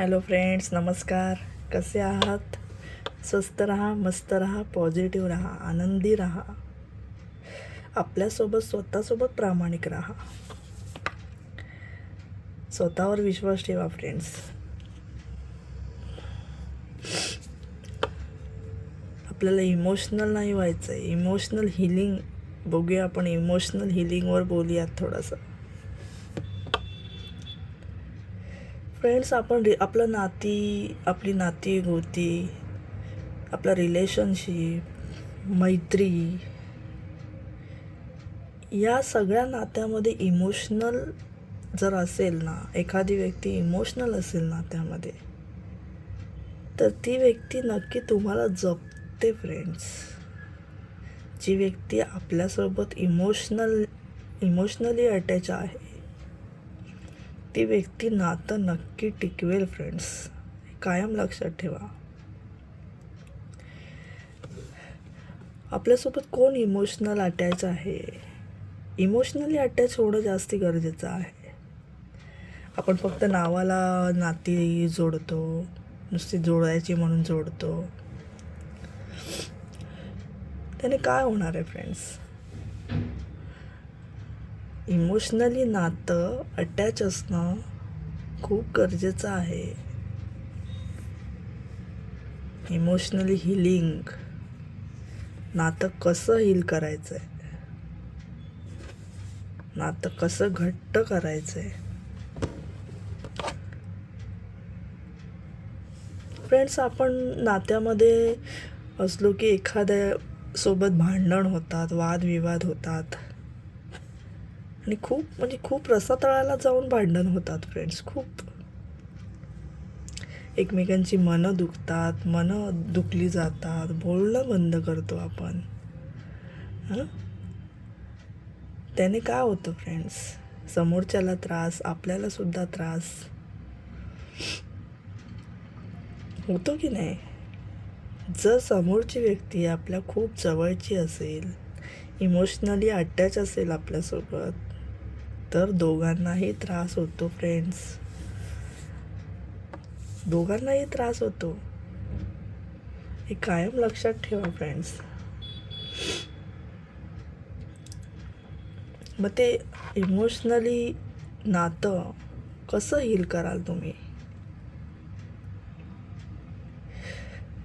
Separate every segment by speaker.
Speaker 1: Hello friends नमस्कार. कसे आहात? स्वस्त राहा मस्त राहा पॉझिटिव्ह राहा आनंदी राहा. आपल्यासोबत स्वतःसोबत प्रामाणिक राहा. स्वतःवर विश्वास ठेवा फ्रेंड्स. आपल्याला इमोशनल नाही व्हायचं आहे इमोशनल हिलिंग बघूया आपण. इमोशनल हिलिंगवर बोलूयात थोडंसं. फ्रेंड्स आपण रि आपलं नाती आपली नाती गोती आपलं रिलेशनशिप मैत्री या सगळ्या नात्यामध्ये इमोशनल जर असेल ना एखादी व्यक्ती इमोशनल असेल नात्यामध्ये तर ती व्यक्ती नक्की तुम्हाला जपते फ्रेंड्स जी व्यक्ती आपल्यासोबत इमोशनल इमोशनली अटॅच आहे ती व्यक्ती नातं नक्की टिकवेल फ्रेंड्स कायम लक्षात ठेवा. आपल्यासोबत कोण इमोशनल अटॅच आहे? इमोशनली अटॅच होणं जास्त गरजेचं आहे. आपण फक्त नावाला नाती जोडतो नुसती जोडायची म्हणून जोडतो. त्याने काय होणार आहे फ्रेंड्स इमोशनली नातं अटॅच असणं खूप गरजेचं आहे. Emotionally healing. नातं कसं हील करायचं आहे नातं कसं घट्ट करायचं आहे फ्रेंड्स आपण नात्यामध्ये असलो की एखाद्या सोबत भांडण होतात वादविवाद होतात. आणि खूप म्हणजे खूप रसातळाला जाऊन भांडण होतात फ्रेंड्स खूप. एकमेकांची मनं दुखतात मनं दुखली जातात बोलणं बंद करतो आपण. त्याने काय होतं फ्रेंड्स समोरच्याला त्रास आपल्याला सुद्धा त्रास. होतो की नाही? जर समोरची व्यक्ती आपल्या खूप जवळची असेल इमोशनली अटॅच असेल आपल्यासोबत तर दोघांनाही त्रास होतो फ्रेंड्स दोघांनाही त्रास होतो. हे कायम लक्षात ठेवा फ्रेंड्स मग ते इमोशनली नातं कसं हील कराल तुम्ही?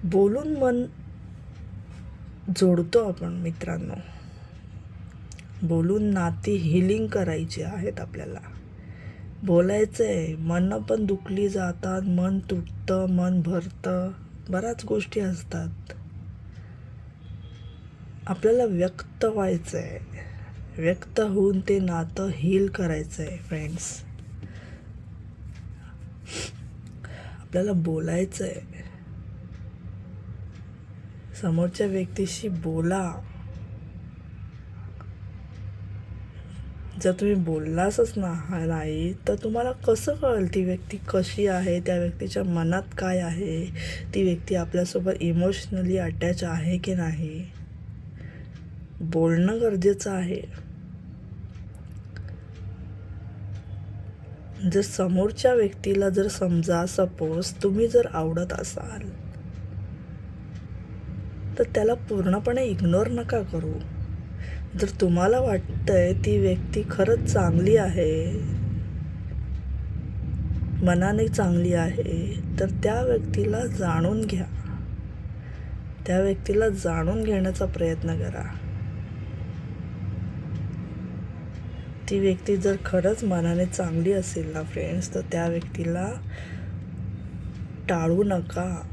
Speaker 1: बोलून मन जोडतो आपण मित्रांनो. बोलून नाती हिलिंग करायची आहेत आपल्याला. बोलायचं आहे मनं पण दुखली जातात मन तुटतं मन भरतं बऱ्याच गोष्टी असतात. आपल्याला व्यक्त व्हायचं आहे व्यक्त होऊन ते नातं हील करायचं आहे फ्रेंड्स आपल्याला बोलायचं आहे समोरच्या व्यक्तीशी बोला. जर तुम्ही बोललासच ना नाही तर तुम्हाला कसं कळेल ती व्यक्ती कशी आहे? त्या व्यक्तीच्या मनात काय आहे? ती व्यक्ती आपल्यासोबत इमोशनली अटॅच आहे की नाही? बोलणं गरजेचं आहे. जर समोरच्या व्यक्तीला जर समजा सपोज तुम्ही जर आवडत असाल तर त्याला पूर्णपणे इग्नोर नका करू. जर तुम्हाला वाटतंय ती व्यक्ती खरंच चांगली आहे मनाने चांगली आहे तर त्या व्यक्तीला जाणून घ्या. त्या व्यक्तीला जाणून घेण्याचा प्रयत्न करा. ती व्यक्ती जर खरंच मनाने चांगली असेल ना फ्रेंड्स तर त्या व्यक्तीला टाळू नका.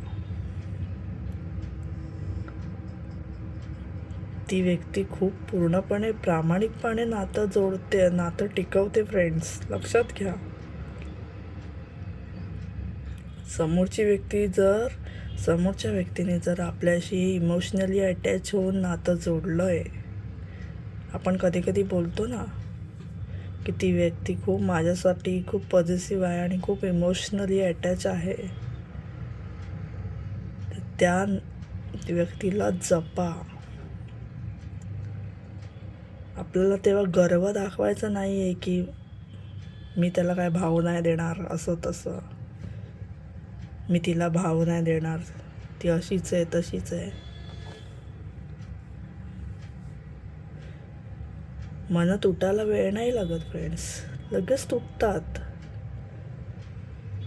Speaker 1: ती व्यक्ती खूप पूर्णपणे प्रामाणिकपणे नातं जोडते नातं टिकवते फ्रेंड्स लक्षात घ्या. समोरची व्यक्ती जर समोरच्या व्यक्तीने जर आपल्याशी इमोशनली अटॅच होऊन नातं जोडलं आहे आपण कधी कधी बोलतो ना की ती व्यक्ती खूप माझ्यासाठी खूप पॉझिटिव्ह आहे आणि खूप इमोशनली अटॅच आहे त्या व्यक्तीला जपा. आपल्याला तेव्हा गर्व दाखवायचा नाही आहे की मी त्याला काय भाव नाही देणार असं तसं. मी तिला भाव नाही देणार. ती अशीच आहे तशीच आहे. मन तुटायला वेळ नाही लागत फ्रेंड्स लगेच तुटतात.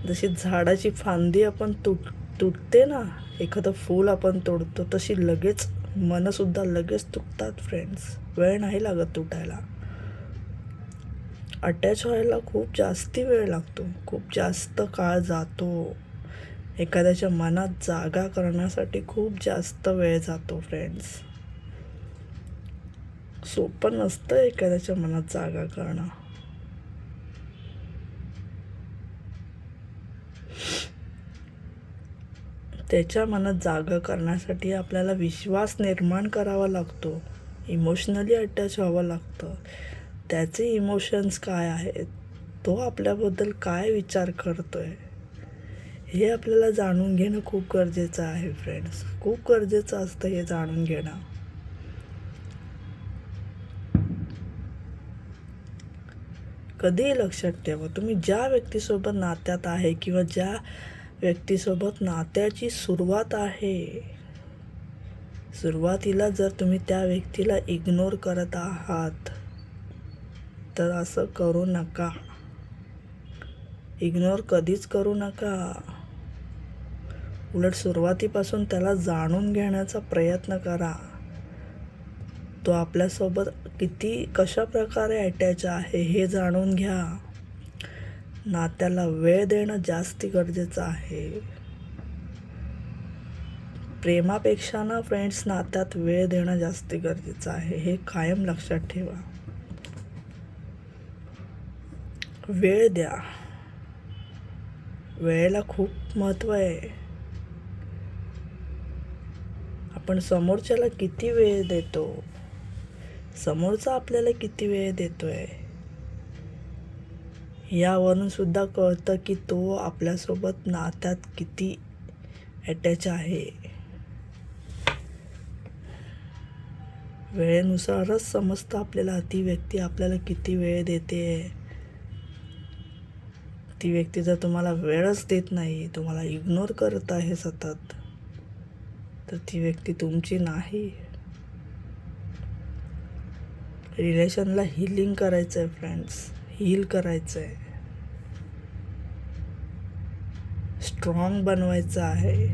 Speaker 1: जशी झाडाची फांदी आपण तुट तुटते ना एखादं फूल आपण तोडतो तशी लगेच मनंसुद्धा लगेच तुटतात फ्रेंड्स वेळ नाही लागत तुटायला अटॅच व्हायला खूप जास्ती वेळ लागतो. खूप जास्त काळ जातो. एखाद्याच्या मनात जागा करण्यासाठी खूप जास्त वेळ जातो फ्रेंड्स सोपं नसतं एखाद्याच्या मनात जागा करणं. त्याच्या मनात जागा करण्यासाठी आपल्याला विश्वास निर्माण करावा लागतो. इमोशनली अटॅच व्हावं लागतं. त्याचे इमोशन्स काय आहेत? तो आपल्याबद्दल काय विचार करतो आहे हे आपल्याला जाणून घेणं खूप गरजेचं आहे फ्रेंड्स खूप गरजेचं असतं हे जाणून घेणं. कधीही लक्षात ठेवा तुम्ही ज्या व्यक्तीसोबत नात्यात आहे किंवा ज्या व्यक्तीसोबत नात्याची सुरुवात आहे. सुरुवातीला जर तुम्ही त्या व्यक्तीला इग्नोर करत आहात तर असं करू नका. इग्नोर कधीच करू नका. उलट सुरुवातीपासून त्याला जाणून घेण्याचा प्रयत्न करा. तो आपल्यासोबत किती कशा प्रकारे अटॅच आहे हे जाणून घ्या. नात्याला वेळ देणं जास्ती गरजेचं आहे. प्रेमापेक्षा ना फ्रेंड्स नात्यात वेळ देणं जास्ती गरजेचं आहे. हे कायम लक्षात ठेवा. वेळ द्या. वेळेला खूप महत्त्व आहे. आपण समोरच्याला किती वेळ देतो? समोरचा आपल्याला किती वेळ देतोय? यावरून सुद्धा कळतं की तो आपल्यासोबत नात्यात किती अटॅच आहे. वेळेनुसारच समजतं आपल्याला ती व्यक्ती आपल्याला किती वेळ देते. ती व्यक्ती जर तुम्हाला वेळच देत नाही तुम्हाला इग्नोर करत आहे सतत तर ती व्यक्ती तुमची नाही. रिलेशनला हिलिंग करायचं आहे फ्रेंड्स हील करायचं आहे स्ट्रॉंग बनवायचं आहे.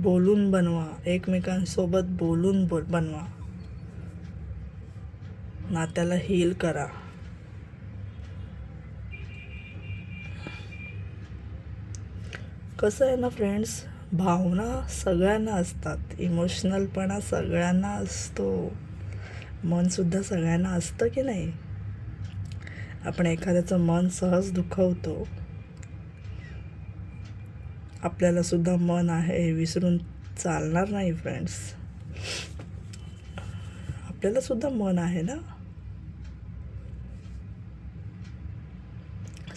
Speaker 1: बोलून बनवा. एकमेकांसोबत बोलून बोल बनवा. नात्याला हील करा. कसं आहे ना फ्रेंड्स भावना सगळ्यांना असतात. इमोशनलपणा सगळ्यांना असतो. मनसुद्धा सगळ्यांना असतं की नाही? आपण एखाद्याचं मन सहज दुखवतो. आपल्यालासुद्धा मन आहे हे विसरून चालणार नाही फ्रेंड्स आपल्यालासुद्धा मन आहे ना?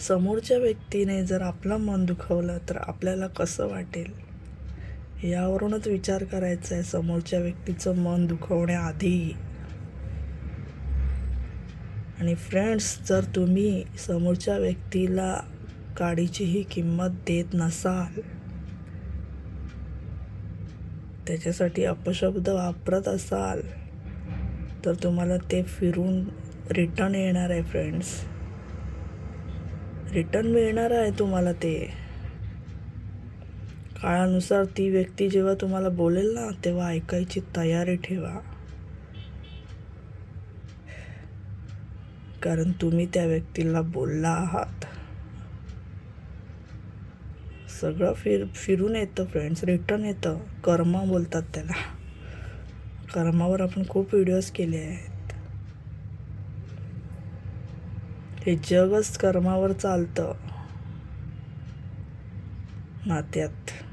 Speaker 1: समोरच्या व्यक्तीने जर आपलं मन दुखवलं तर आपल्याला कसं वाटेल? यावरूनच विचार करायचा आहे समोरच्या व्यक्तीचं मन दुखवण्याआधी. आणि फ्रेंड्स जर तुम्ही समोरच्या व्यक्तीला काडीचीही किंमत देत नसाल त्याच्यासाठी अपशब्द वापरत असाल तर तुम्हाला ते फिरून रिटर्न येणार आहे फ्रेंड्स रिटर्न मिळणार आहे तुम्हाला ते. काळानुसार ती व्यक्ती जेव्हा तुम्हाला बोलेल ना तेव्हा ऐकायची तयारी ठेवा. कारण तुम्ही त्या व्यक्तीला बोलला आहात. सगळं फिर फिरून येतं फ्रेंड्स रिटर्न येतं. कर्म बोलतात त्याला. कर्मावर आपण खूप व्हिडिओज केले आहेत. हे जगच कर्मावर चालतं. नात्यात.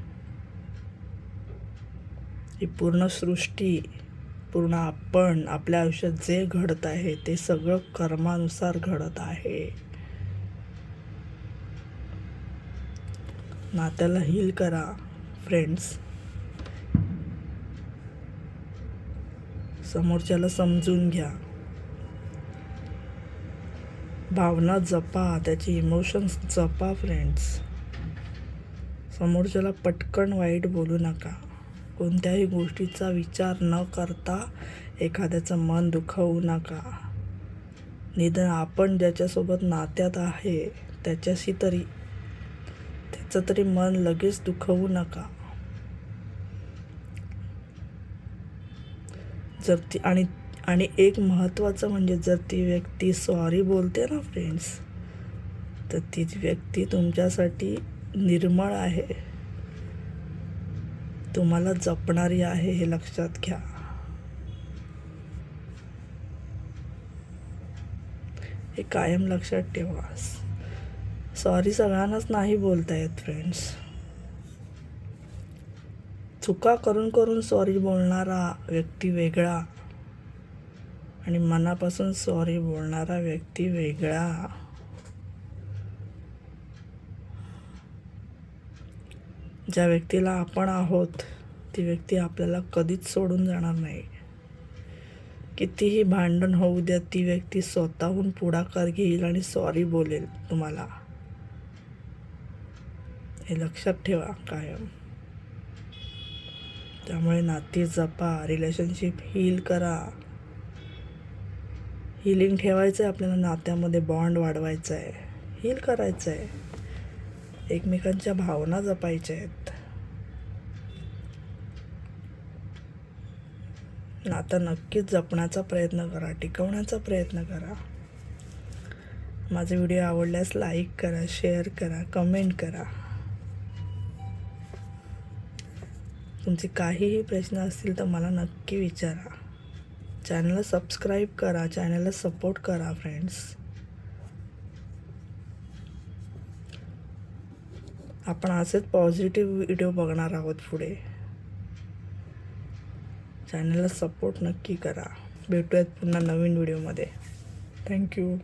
Speaker 1: ही पूर्ण सृष्टी पूर्ण आपण आपल्या आयुष्यात जे घडत आहे ते सगळं कर्मानुसार घडत आहे. नात्याला हील करा फ्रेंड्स समोरच्याला समजून घ्या. भावना जपा त्याची इमोशन्स जपा फ्रेंड्स समोरच्याला पटकन वाईट बोलू नका. कोणत्याही गोष्टीचा विचार न करता एखाद्याचं मन दुखवू नका. निदान आपण ज्याच्यासोबत नात्यात आहे त्याच्याशी तरी त्याचं तरी मन लगेच दुखवू नका. जर ती आणि आणि एक महत्त्वाचं म्हणजे जर ती व्यक्ती सॉरी बोलते ना फ्रेंड्स तर ती व्यक्ती तुमच्यासाठी निर्मळ आहे. तुम्हाला जपणारी आहे हे लक्षात घ्या. हे कायम लक्षात ठेवा. सॉरी सगळ्यांनाच नाही बोलता येत फ्रेंड्स चुका करून करून सॉरी बोलणारा व्यक्ती वेगळा आणि मनापासून सॉरी बोलणारा व्यक्ती वेगळा. ज्या व्यक्तीला आपण आहोत ती व्यक्ती आपल्याला कधीच सोडून जाणार नाही. कितीही भांडण होऊ द्या ती व्यक्ती स्वतःहून पुढाकार घेईल आणि सॉरी बोलेल तुम्हाला. हे लक्षात ठेवा कायम. त्यामुळे नाती जपा रिलेशनशिप हील करा. हिलिंग ठेवायचं आहे आपल्याला नात्यामध्ये बॉन्ड वाढवायचं आहे हील करायचं आहे एकमेकांच्या भावना जपायच्या आहेत. आता नक्कीच जपण्याचा प्रयत्न करा टिकवण्याचा प्रयत्न करा. माझे व्हिडिओ आवडल्यास लाईक करा शेअर करा कमेंट करा. तुमचे काहीही प्रश्न असतील तर मला नक्की विचारा. चॅनलला सबस्क्राईब करा चॅनलला सपोर्ट करा फ्रेंड्स. आपण असेच पॉझिटिव्ह व्हिडिओ बघणार आहोत पुढे. चॅनलला सपोर्ट नक्की करा. भेटूयात पुन्हा नवीन व्हिडिओमध्ये थँक्यू